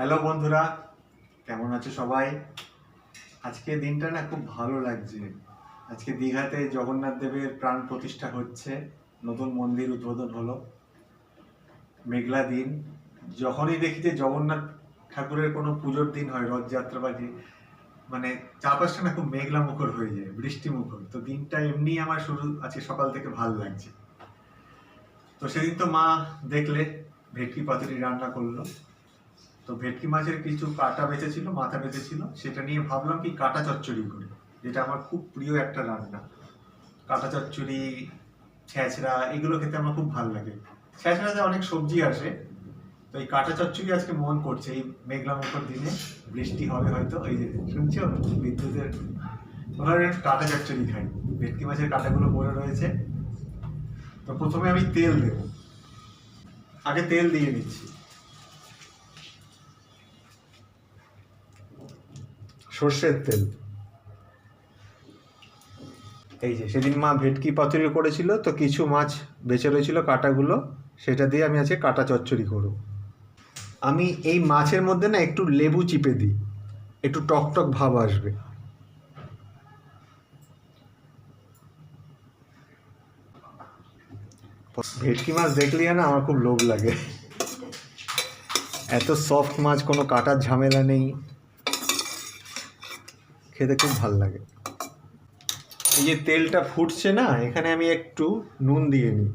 Hello বন্ধুরা, কেমন আছো সবাই? আজকে দিনটা না খুব ভালো লাগছে। আজকে দীঘাতে জগন্নাথ দেবের প্রাণ প্রতিষ্ঠা হচ্ছে, নতুন মন্দির উদ্বোধন হলো। মেঘলা দিন, যখনই দেখি যে জগন্নাথ ঠাকুরের কোনো পুজোর দিন হয় রথযাত্রা বা মানে চারপাশটা না খুব মেঘলা মুখর হয়ে যায়, বৃষ্টি মুখর। তো দিনটা এমনি আমার শুরু, আজকে সকাল থেকে ভালো লাগছে। তো সেদিন তো মা দেখলে, ভেটকি পাতুরি রান্না করল। তো ভেটকি মাছের কিছু কাটা বেঁচেছিল, মাথা বেঁচেছিল। সেটা নিয়ে ভাবলাম কি কাটা চচ্চড়ি করে। যেটা আমার খুব প্রিয় একটা রান্না। কাটা চচ্চড়ি ছেঁচড়া এগুলো খেতে আমার খুব ভালো লাগে। ছেঁচড়াতে অনেক সবজি আসে। তো এই কাটা চচ্চড়ি আজকে মন করছে। এই মেঘলা মুখর দিনে বৃষ্টি হবে হয়তো। এই যে শুনছো? বিদ্যুতের একটু কাটা চচ্চড়ি খাই। ভেটকি মাছের কাটাগুলো পড়ে রয়েছে। তো প্রথমে আমি তেল দেব। আগে তেল দিয়ে নিচ্ছি। সর্ষের তেল। এই যে, সেদিন মা ভেটকি পাতুরি করেছিল, তো কিছু মাছ বেঁচে রয়েছিল, কাটাগুলো। সেটা দিয়ে আমি আজকে কাটা চচ্চড়ি করব। আমি এই মাছের মধ্যে না একটু লেবু চিপে দিই। একটু টক টক ভাব আসবে। ভেটকি মাছ দেখলেই না আমার খুব লোভ লাগে। এত সফট মাছ, কোনো কাটার ঝামেলা নেই। খেতে খুব ভালো লাগে। এই যে তেলটা ফুটছে না, এখানে আমি একটু নুন দিয়ে নিই।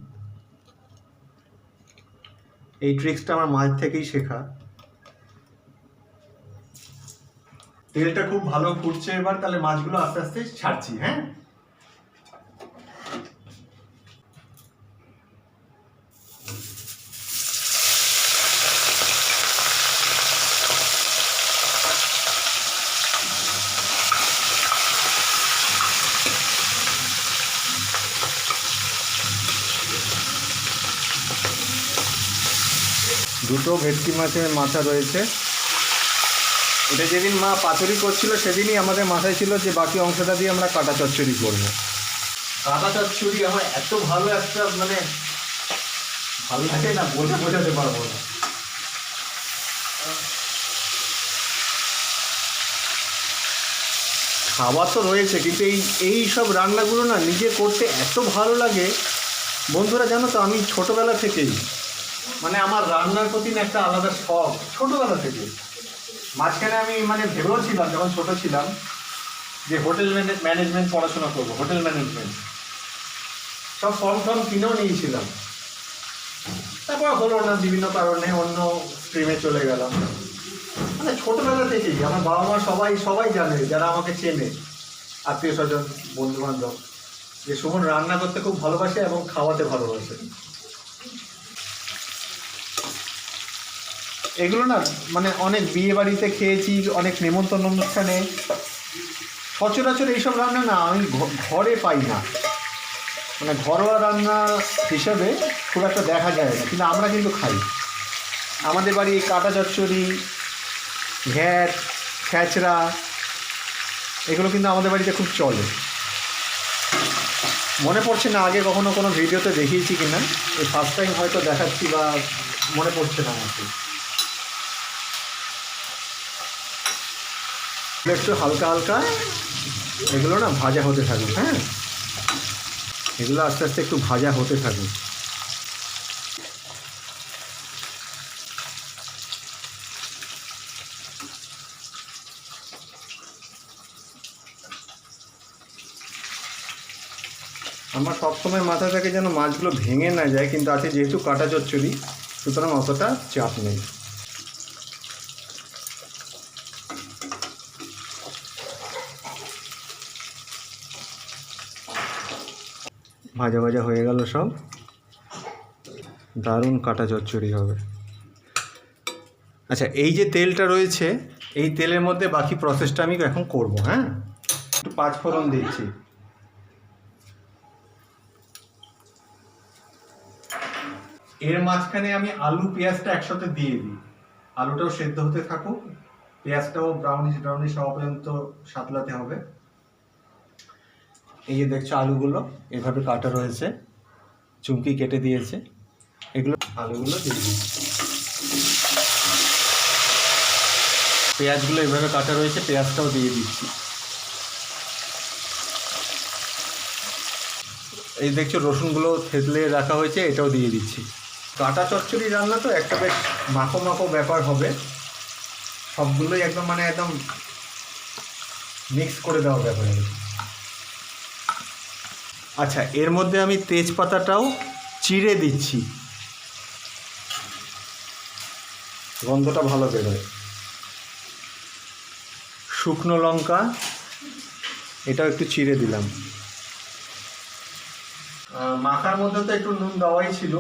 এই ট্রিক্সটা আমার মাছ থেকেই শেখা। তেলটা খুব ভালো ফুটছে এবার, তাহলে মাছগুলো আস্তে আস্তে ছাড়ছি হ্যাঁ? দুটো ভেটকি মাছের মাথা রয়েছে। এটা যেদিন মা পাতুরি করছিল সেদিনই আমাদের মাথায় ছিল যে বাকি অংশটা দিয়ে আমরা কাটা চচ্চড়ি করব। কাটা চচ্চড়ি আমার এত ভালো একটা মানে ভালো লাগে না বলে বোঝাতে পারব না। খাবার তো রয়েছে কিন্তু এই এই সব রান্নাগুলো না নিজে করতে এত ভালো লাগে। বন্ধুরা জানো তো আমি ছোটোবেলা থেকেই মানে আমার রান্নার প্রতি একটা আলাদা শখ, ছোটবেলা থেকে। মাঝখানে আমি মানে ভেবেও ছিলাম, যখন ছোট ছিলাম, যে হোটেল ম্যানেজমেন্ট পড়াশোনা করব, হোটেল ম্যানেজমেন্ট। সব ফর্ম ফর্ম কিনেও নিয়েছিলাম। তারপর হলো না, বিভিন্ন কারণে অন্য স্ট্রিমে চলে গেলাম। মানে ছোটবেলা থেকেই, আমার বাবা মা সবাই সবাই জানে, যারা আমাকে চেনে, আত্মীয় স্বজন বন্ধু বান্ধব যে সুমন রান্না করতে খুব ভালোবাসে এবং খাওয়াতে ভালোবাসে। এগুলো না মানে অনেক বিয়ে বাড়িতে খেয়েছি, অনেক নেমন্তন্ন অনুষ্ঠানে। সচরাচর এইসব রান্না না, আমি ঘরে পাই না। মানে ঘরোয়া রান্না হিসেবে খুব একটা দেখা যায় না, কিন্তু আমরা কিন্তু খাই। আমাদের বাড়ি কাটা চচ্চড়ি, ঘ্যাট, খ্যাচড়া, এগুলো কিন্তু আমাদের বাড়িতে খুব চলে। মনে পড়ছে না, আগে কখনো কোনো ভিডিওতে দেখিয়েছি কিনা? এই ফার্স্ট টাইম হয়তো দেখাচ্ছি বা মনে পড়ছে না আমার একটু হালকা হালকা। এগুলো না ভাজা হতে থাকুক হ্যাঁ? এগুলো আস্তে আস্তে একটু ভাজা হতে থাকুক। আমার সবসময় মাথা থাকে যেন মাছগুলো ভেঙে না যায়, কিন্তু আছে যেহেতু কাটা চচ্চড়ি, সুতরাং অতটা চাপ নেই। ভাজা ভাজা হয়ে গেল সব। দারুণ কাটা চচ্চড়ি হবে। আচ্ছা এই যে তেলটা রয়েছে, এই তেলের মধ্যে বাকি প্রসেসটা আমি এখন করব হ্যাঁ? একটু পাঁচ ফোড়ন দিচ্ছি। এর মাঝখানে আমি আলু পেঁয়াজটা একসাথে দিয়ে দিই। আলুটাও সেদ্ধ হতে থাকুক, পেঁয়াজটাও ব্রাউনিশ ব্রাউনিশ হওয়া পর্যন্ত সাতলাতে হবে। এই যে দেখছ আলুগুলো এভাবে কাটা রয়েছে, চুমকি কেটে দিয়েছে। এগুলো আলুগুলো দিয়ে দিই পেঁয়াজগুলো এভাবে কাটা রয়েছে, পেঁয়াজটাও দিয়ে দিচ্ছি। এই দেখছ রসুনগুলো থেতলে রাখা হয়েছে, এটাও দিয়ে দিচ্ছি। কাটা চচ্চড়ি রান্না তো একটা বেশ মাখো মাখো ব্যাপার হবে। সবগুলোই একদম মানে একদম মিক্স করে দেওয়া ব্যাপার। আচ্ছা এর মধ্যে আমি তেজপাতাটাও চিড়ে দিচ্ছি। গন্ধটা ভালো বেরোয়। শুকনো লঙ্কা, এটাও একটু চিড়ে দিলাম। মাখার মধ্যে তো একটু নুন দেওয়াই ছিল।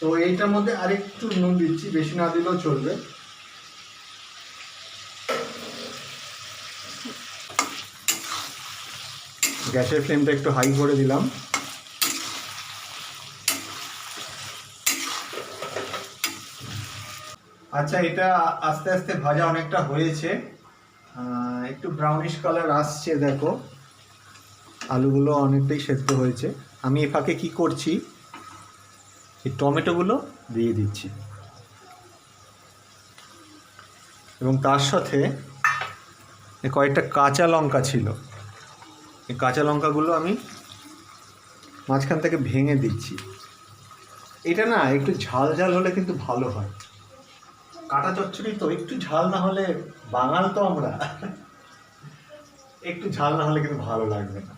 তো এইটার মধ্যে আরেকটু নুন দিচ্ছি, বেশি না দিলেও চলবে। গ্যাসের ফ্লেমটা একটু হাই করে দিলাম। আচ্ছা এটা আস্তে আস্তে ভাজা অনেকটা হয়েছে। একটু ব্রাউনিশ কালার আসছে, দেখো। আলুগুলো অনেকটাই সেদ্ধ হয়েছে। আমি এ ফাঁকে কী করছি? এই টমেটোগুলো দিয়ে দিচ্ছি। এবং তার সাথে কয়েকটা কাঁচা লঙ্কা ছিল। এই কাঁচা লঙ্কাগুলো আমি মাঝখান থেকে ভেঙে দিচ্ছি। এটা না একটু ঝাল ঝাল হলে কিন্তু ভালো হয়। কাটা চচ্চড়ি তো, একটু ঝাল না হলে বাঙাল তো আমরা। একটু ঝাল না হলে কিন্তু ভালো লাগবে না।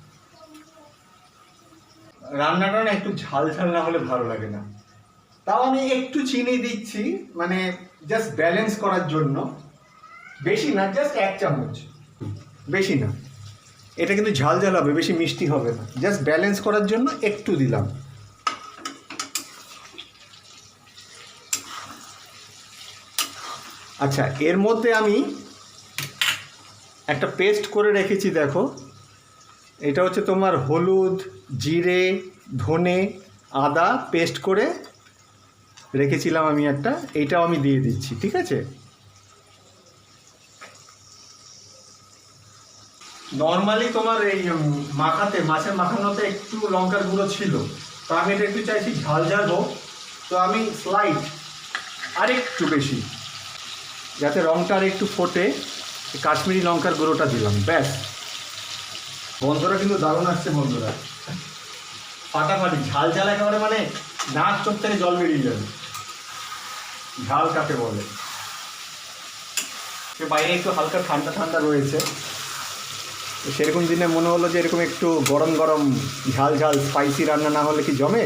রান্নাটা না একটু ঝাল ঝাল না হলে ভালো লাগে না। তাও আমি একটু চিনি দিচ্ছি মানে জাস্ট ব্যালেন্স করার জন্য। বেশি না জাস্ট এক চামচ। বেশি না। এটা কিন্তু ঝাল ঝাল হবে, বেশি মিষ্টি হবে না। জাস্ট ব্যালেন্স করার জন্য একটু দিলাম। আচ্ছা এর মধ্যে আমি একটা পেস্ট করে রেখেছি, দেখো। এটা হচ্ছে তোমার হলুদ, জিরে, ধনে, আদা পেস্ট করে রেখেছিলাম আমি একটা। এইটাও আমি দিয়ে দিচ্ছি, ঠিক আছে? নর্মালি তোমার এই মাখাতে, মাছের মাখানোতে একটু লঙ্কার গুঁড়ো ছিল। তো আমি এটা একটু চাইছি ঝাল ঝাল হোক। তো আমি স্লাইড আরেকটু বেশি, যাতে রঙটা আর একটু ফোটে, কাশ্মীরি লঙ্কার গুঁড়োটা দিলাম, ব্যাস। বন্ধুরা কিন্তু দারুণ আসছে বন্ধুরা। ফাটাফাটি, ঝাল ঝাল একেবারে মানে নাক চোখ থেকে জল বেরিয়ে যাবে। ঝাল কাকে বলে? বাইরে একটু হালকা ঠান্ডা ঠান্ডা রয়েছে। তো সেরকম দিনে মনে হলো যে এরকম একটু গরম গরম ঝাল ঝাল স্পাইসি রান্না না হলে কি জমে?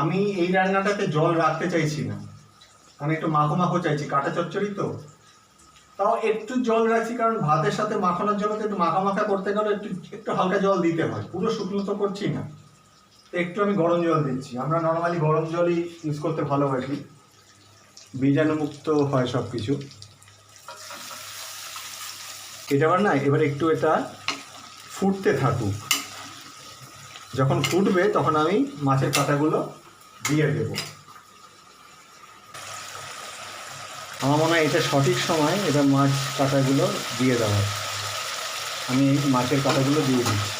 আমি এই রান্নাটাতে জল রাখতে চাইছি না। কারণ একটু মাখো মাখো চাইছি, কাটা চচ্চড়ি তো। তাও একটু জল রাখছি কারণ ভাতের সাথে মাখানোর জন্য তো একটু মাখা মাখা করতে গেলে একটু একটু হালকা জল দিতে হয়। পুরো শুকনো তো করছি না। তো একটু আমি গরম জল দিচ্ছি। আমরা নর্মালি গরম জলই ইউজ করতে ভালোবাসি। বীজাণুমুক্ত হয় সব কিছু এটা আবার না, এবার একটু এটা ফুটতে থাকুক। যখন ফুটবে, তখন আমি মাছের পাতাগুলো দিয়ে দেব। আমার মনে হয় এটা সঠিক সময় এটা মাছ পাতাগুলো দিয়ে দেওয়া। আমি মাছের পাতাগুলো দিয়ে দিচ্ছি।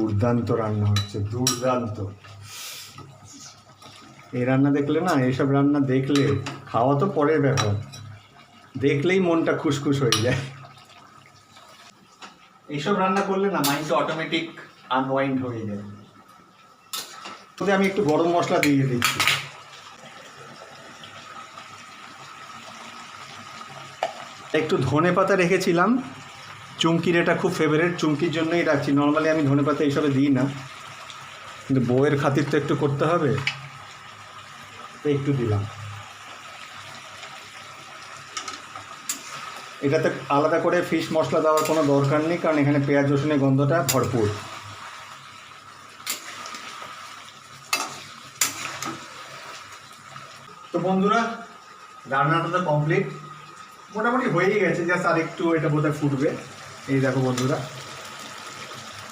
দুর্দান্ত রান্না হচ্ছে, দুর্দান্ত। এই রান্না দেখলে না, এইসব রান্না দেখলে, খাওয়া তো পরের ব্যাপার। দেখলেই মনটা খুশখুশ হয়ে যায়। এইসব রান্না করলে না মাইন্ডটা অটোমেটিক আনওয়াইন্ড হয়ে যায়। তবে আমি একটু গরম মশলা দিয়ে দিচ্ছি। একটু ধনে পাতা রেখেছিলাম। চুমকির এটা খুব ফেভারিট চুমকির জন্যই রাখছি। নর্মালি আমি ধনে পাতা এইসবে দিই না। কিন্তু বউয়ের খাতির তো একটু করতে হবে। একটু দিলাম। এটাতে আলাদা করে ফিশ মশলা দেওয়ার কোনো দরকার নেই, কারণ এখানে পেঁয়াজ, রসুনের গন্ধটা ভরপুর। তো বন্ধুরা, রান্নাটা তো কমপ্লিট মোটামুটি হয়েই গেছে জাস্ট আর একটু এটা বোধহয় ফুটবে। এই দেখো বন্ধুরা।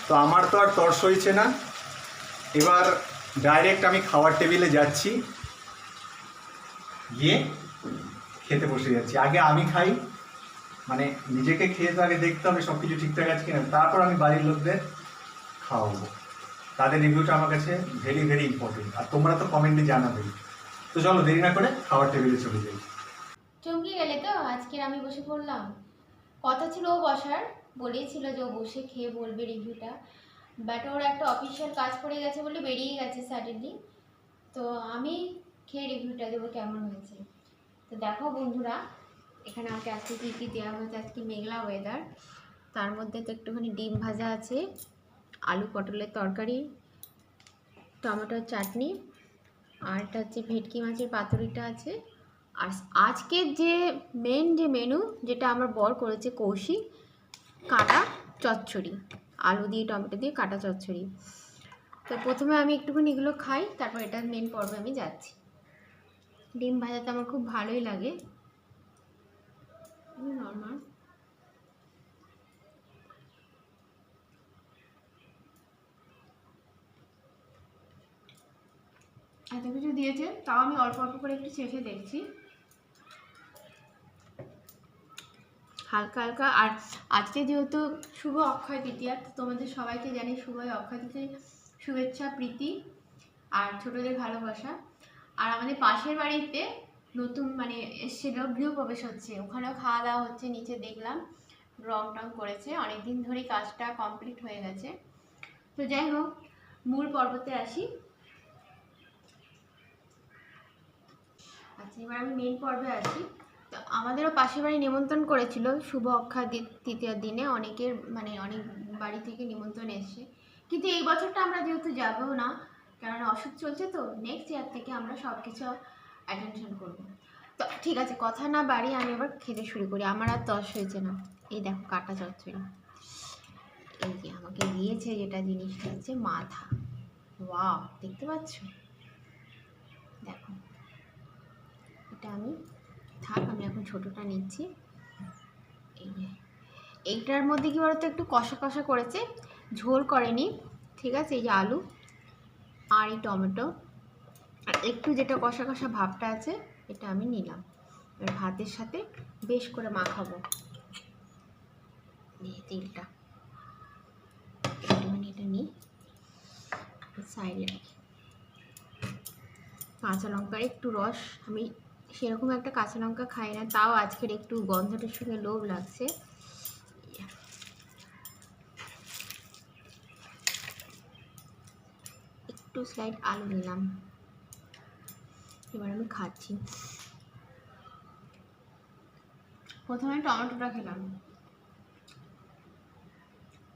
তো আমার তো আর তর সইছে না। এবার ডাইরেক্ট আমি খাওয়ার টেবিলে যাচ্ছি। গিয়ে খেতে বসে যাচ্ছি। আগে আমি খাই মানে নিজেকে খেয়ে তো আগে দেখতে হবে সব কিছু ঠিকঠাক আছে কিনা। তারপর আমি বাড়ির লোকদের খাওয়াবো। তাদের রিভিউটা আমার কাছে ভেরি ভেরি ইম্পর্টেন্ট আর তোমরা তো কমেন্টে জানাবেই তো চলো দেরি না করে খাওয়ার টেবিলে চলে যাই। চমকে গেলে তো? আজকের আমি বসে পড়লাম। কথা ছিল ও বসার বলেছিল যে ও বসে খেয়ে বলবে রিভিউটা। বাট ওর একটা অফিসিয়াল কাজ পড়ে গেছে বলে বেরিয়ে গেছে সাডেনলি তো আমি খেয়ে রিভিউটা দেবো কেমন হয়েছে। তো দেখো বন্ধুরা, এখানে আমাকে আজকে কী কী দেওয়া হয়েছে, আজকে মেঘলা ওয়েদার তার মধ্যে তো একটুখানি ডিম ভাজা আছে, আলু পটলের তরকারি, টমেটোর চাটনি, আর এটা হচ্ছে ভেটকি মাছের পাতুরিটা আছে। আর আজকের যে মেন যে মেনু যেটা আমার বর করেছে কৌশিক কাটা চচ্চড়ি। আলু দিয়ে টমেটো দিয়ে কাটা চচ্চড়ি। তো প্রথমে আমি একটুখানি এগুলো খাই, তারপর এটা মেন পর্বে আমি যাচ্ছি। ডিম ভাজাতে আমার খুব ভালোই লাগে। নর্মাল এত কিছু দিয়েছে, তাও আমি অল্প অল্প করে একটু চেখে দেখছি। হালকা হালকা। আর আজকে যেহেতু শুভ অক্ষয় তৃতীয়া, তো তোমাদের সবাইকে জানি শুভ অক্ষয় তৃতীয় শুভেচ্ছা, প্রীতি আর ছোটদের ভালোবাসা। আর আমাদের পাশের বাড়িতে নতুন মানে এসেছিল, গৃহপ্রবেশ হচ্ছে। ওখানেও খাওয়া দাওয়া হচ্ছে, নিচে দেখলাম রং টং করেছে। অনেক দিন ধরেই কাজটা কমপ্লিট হয়ে গেছে। তো যাই হোক, মূল পর্বতে আসি। আচ্ছা এবার আমি মেন পর্বে আসি। তো আমাদেরও পাশের বাড়ি নিমন্ত্রণ করেছিল। শুভ অক্ষা তৃতীয় দিনে অনেকের মানে অনেক বাড়ি থেকে নিমন্ত্রণ এসছে। কিন্তু এই বছরটা আমরা যেহেতু যাব না কারণ অসুখ চলছে তো নেক্সট ইয়ার থেকে আমরা সব কিছু অ্যাটেনশন করব। তো ঠিক আছে, কথা না বাড়ি আমি এবার খেতে শুরু করি। আমার আর তস হয়েছে না। এই দেখো, কাটা চচ্চড়ি। এই যে আমাকে দিয়েছে যেটা জিনিসটা হচ্ছে মাথা। ওয়াও দেখতে পাচ্ছ? দেখো। এটা আমি থাক, আমি এখন ছোটোটা নিচ্ছি। এই এইটার মধ্যে কি বলতো, একটু কষা কষা করেছে, ঝোল করেনি, ঠিক আছে? এই যে আলু আর এই টমেটো। একটু যেটা কষা কষা ভাবটা আছে, এটা আমি নিলাম। এবার ভাতের সাথে বেশ করে মাখাবো। নিয়ে তেলটা। এটা নিই। সাইডে রাখি। কাঁচা লঙ্কার একটু রস, আমি সেরকম একটা কাঁচা লঙ্কা খাই না, তাও আজকের একটু গন্ধটার সঙ্গে লোভ লাগছে। একটু স্লাইড আলু নিলাম। এবার আমি খাচ্ছি। প্রথমে টমেটোটা খেলাম।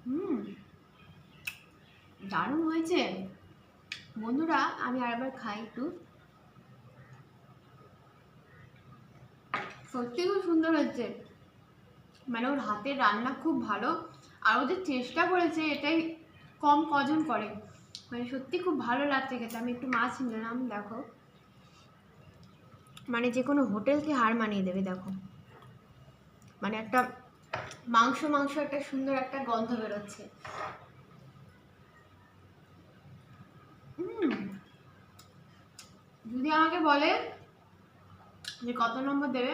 হুম, দারুণ হয়েছে। বন্ধুরা, আমি আরেকবার খাই একটু। সত্যি খুব সুন্দর হয়েছে। মানে ওর হাতের রান্না খুব ভালো, আর ওদের চেষ্টা করেছে এটাই কম কজন করে। মানে সত্যি খুব ভালো লাগছে খেতে। আমি একটু মাছ নিলাম, দেখো। মানে যে কোনো হোটেলকে হার মানিয়ে দেবে, দেখো। মানে একটা মাংস মাংস একটা সুন্দর একটা গন্ধ বেরোচ্ছে। যদি আমাকে বলে যে কত নম্বর দেবে?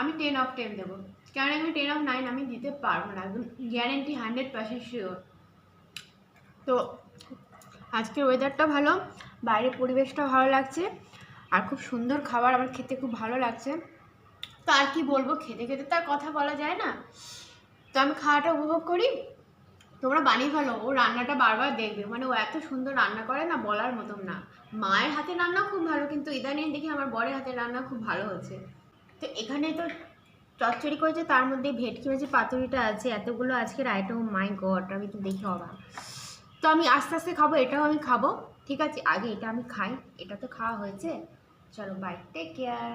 আমি টেন অফ টেন দেবো। কারণ আমি টেন অফ নাইন আমি দিতে পারব না? একদম গ্যারেন্টি হান্ড্রেড পার্সেন্ট শিওর তো আজকের ওয়েদারটা ভালো, বাইরের পরিবেশটা ভালো লাগছে, আর খুব সুন্দর খাবার আমার খেতে খুব ভালো লাগছে। তো আর কি বলব, খেতে খেতে তো আর কথা বলা যায় না। তো আমি খাওয়াটা উপভোগ করি। তোমরা বানিয়ে ফেলো, ও রান্নাটা বারবার দেখবে। মানে ও এত সুন্দর রান্না করে না, বলার মতন না। মায়ের হাতে রান্না খুব ভালো, কিন্তু ইদানিং দেখি আমার বরের হাতের রান্না খুব ভালো হচ্ছে। তো এখানে তো চচ্চড়ি করেছে, তার মধ্যে ভেটকি মাছের পাতুরিটা আছে, এতগুলো আজকের আইটেম মাই গড আমি তো দেখে অবাক। তো আমি আস্তে আস্তে খাব, এটাও আমি খাব, ঠিক আছে? আগে এটা আমি খাই, এটা তো খাওয়া হয়েছে। চলো বাই টেক কেয়ার